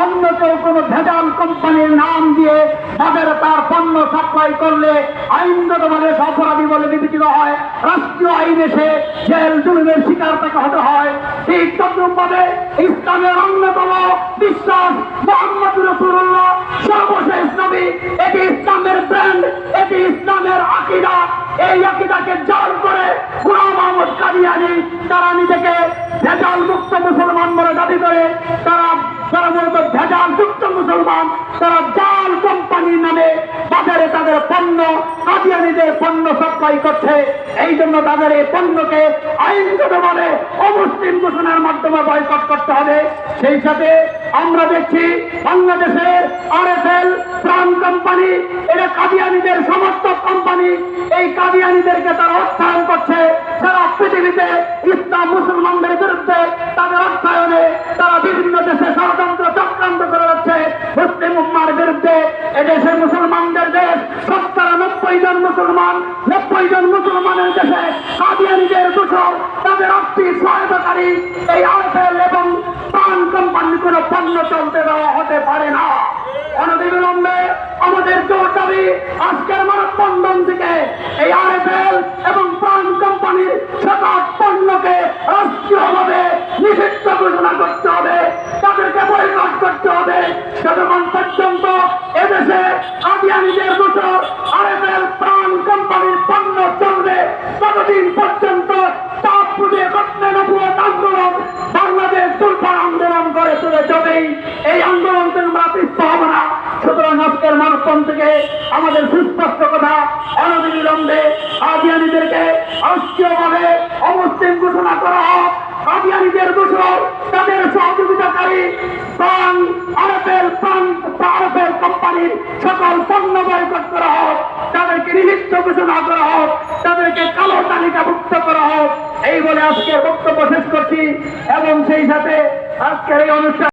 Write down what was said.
অন্য কেউ কোনো ভেজাল কোম্পানির নাম দিয়ে তাদের তার পণ্য সাপ্লাই করলে আইনগতভাবে অপরাধী বলে বিবেচিত হয়। রাষ্ট্রীয় আইনে সে জেল, জুলুমের শিকার তাকে হতে হয়। ঠিক তদ্রুপভাবে ইসলামের অন্যতম বিশ্বাস মোহাম্মদ রসুল্লাহ সর্বশেষ নবী। এটি ইসলামের ব্র্যান্ড এটি ইসলামের আকিদা। এই আকিদাকে জাল করে গুলাম কাদিয়ানি তারা নিজেকে ভেজাল মুক্ত মুসলমান বলে দাবি করে। তারা তারা মূলত যুক্ত মুসলমান, তারা জাল কোম্পানির নামে বাজারে তাদের পণ্য কাদিয়ানিদের পণ্য সাপ্লাই করছে। এই জন্য তাদের এই পণ্যকে আইনগতভাবে অমুসলিম ঘোষণার মাধ্যমে বয়কট করতে হবে। সেই সাথে আমরা দেখছি বাংলাদেশের আরএফএল প্রাণ কোম্পানি এটা কাদিয়ানিদের সমর্থক কোম্পানি, এই কাদিয়ানিদেরকে তারা অর্থায়ন করছে। সারা পৃথিবীতে ইসলাম মুসলমানদের বিরুদ্ধে তাদের অর্থায়নে তারা বিরুদ্ধে এদেশের মুসলমানদের দেশ, সত্তর, নব্বই জন মুসলমান, নব্বই জন মুসলমানের দেশে কাদিয়ানিদের দূষণ তাদের আর্থিক সহায়তাকারী এই আরএফএল এবং প্রাণ কোম্পানি কোনো পণ্য চলতে দেওয়া হতে পারে না। অনবিলম্বে আমাদের জোর দাবি, আজকের মানববন্ধন থেকে এই আরএফএল এবং প্রাণ কোম্পানির সকল পণ্যকে রাষ্ট্রীয়ভাবে নিষিদ্ধ ঘোষণা করতে হবে, তাদেরকে বয়কট করতে হবে। যতক্ষণ পর্যন্ত আদিয়ানিদের দুটো আরএফএল প্রাণ কোম্পানির পণ্য চলবে। ততদিন পর্যন্ত আমাদের সুস্পষ্ট কথা অনবিলম্বে আদিয়ানিদেরকে ঘোষণা করা হোক। কাদিয়ানিদের দোষর তাদের সহযোগিতাকারী আরবের আরবের সকল পণ্য বয়কট করা হোক, তাদেরকে নিমিত্ত ঘোষণা করা হোক, তাদেরকে কালো তালিকাভুক্ত করা হোক। এই বলে আজকে বক্তব্য শেষ করছি এবং সেই সাথে আজকের এই অনুষ্ঠান